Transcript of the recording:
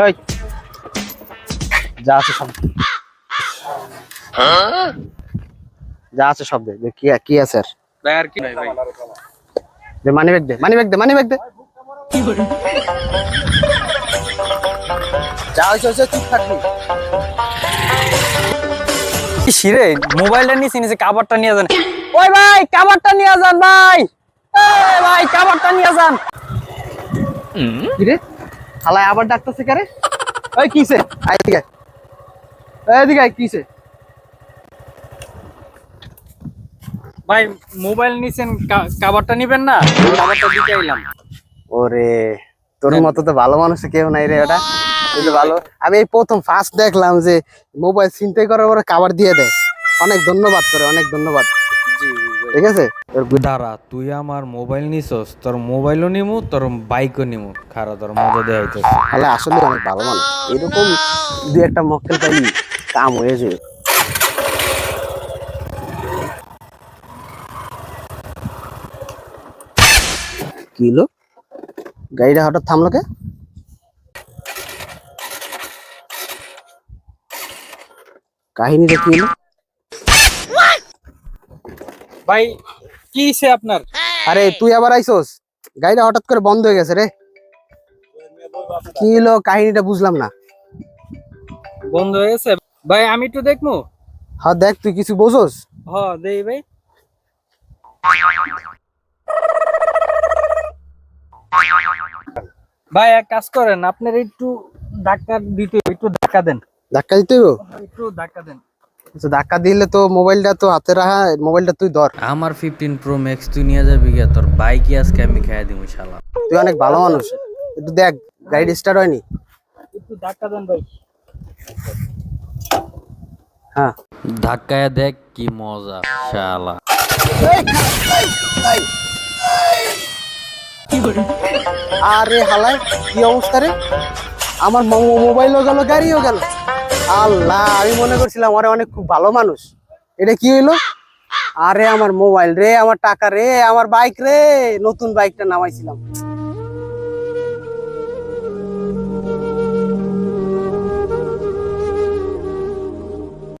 এই। যা আছে সব যা আছে সব দে। কি কি আছে আর? ভাই আর কি নাই ভাই। দে মানি ব্যাগ দে মানি ব্যাগ দে মানি ব্যাগ দে। যা হয়েছে হয়েছে চুপ থাকবি। শিরে মোবাইলটা নিচে কাভারটা নিয়ে যান। ওই ভাই কাভারটা নিয়ে যান ভাই। এই ভাই কাভারটা নিয়ে যান। কি রে? হালায় আবার ডাকতেছে কারে? ওই কিসে? এদিকে এদিকে কিসে? ভাই মোবাইল নিছেন কাভারটা নিবেন না? কাভারটা দিতে আইলাম। ওরে তোর মতো তো ভালো মানুষ কেউ নাই রে ওটা। ভালো। আমি এই প্রথম ফার্স্ট দেখলাম যে মোবাইল চিন্তাই করার পরে কাবার দিয়ে দেয়। অনেক ধন্যবাদ তোরে অনেক ধন্যবাদ। ঠিক আছে? দাঁড়া তুই আমার মোবাইল নিছস তোর মোবাইলও নিমু তোর বাইকও নিমু। খারা তোর মজা দেয়া হইতেছে। তাহলে আসলে অনেক ভালো মানুষ। এরকম দু একটা মক্কেল পাইলি কাম হয়ে যাবে। কি হলো? গাড়িটা হঠাৎ থামলো কে? কাহিনীটা কি হলো? ভাই কি হইছে আপনার? আরে তুই আবার আইসোস? গাড়িটা হঠাৎ করে বন্ধ হয়ে গেছে রে। কি হলো কাহিনীটা বুঝলাম না। বন্ধ হয়ে গেছে? ভাই আমি একটু দেখব হ্যাঁ দেখ তুই কিছু বোঝোস? হ দেই ভাই। ভাই এক কাজ করেন আপনার একটু ধাক্কা দিতে একটু ধাক্কা দেন। ধাক্কা দিতে একটু ধাক্কা দেন। ধাক্কা দিলে তো মোবাইলটা তো হাতে রাখা মোবাইলটা তুই ধর। আমার ফিফটিন প্রো ম্যাক্স তুই নিয়ে যাবি গিয়া তোর বাইকই আজকে আমি খাইয়া দিমু শালা। তুই অনেক ভালো মানুষ। একটু দেখ গাড়ি স্টার্ট হয়নি? একটু ধাক্কা দেন ভাই। হ্যাঁ। ধাক্কায় দেখ কি মজা শালা। আরে হালাই কি অবস্থা রে? আমার মোবাইলও গেল গাড়িও গেল। আল্লাহ, আমি মনে করছিলাম আরে অনেক খুব ভালো মানুষ। এটা কি হইল? আরে আমার মোবাইল রে, আমার টাকা রে, আমার বাইক রে, নতুন বাইকটা নামাইছিলাম।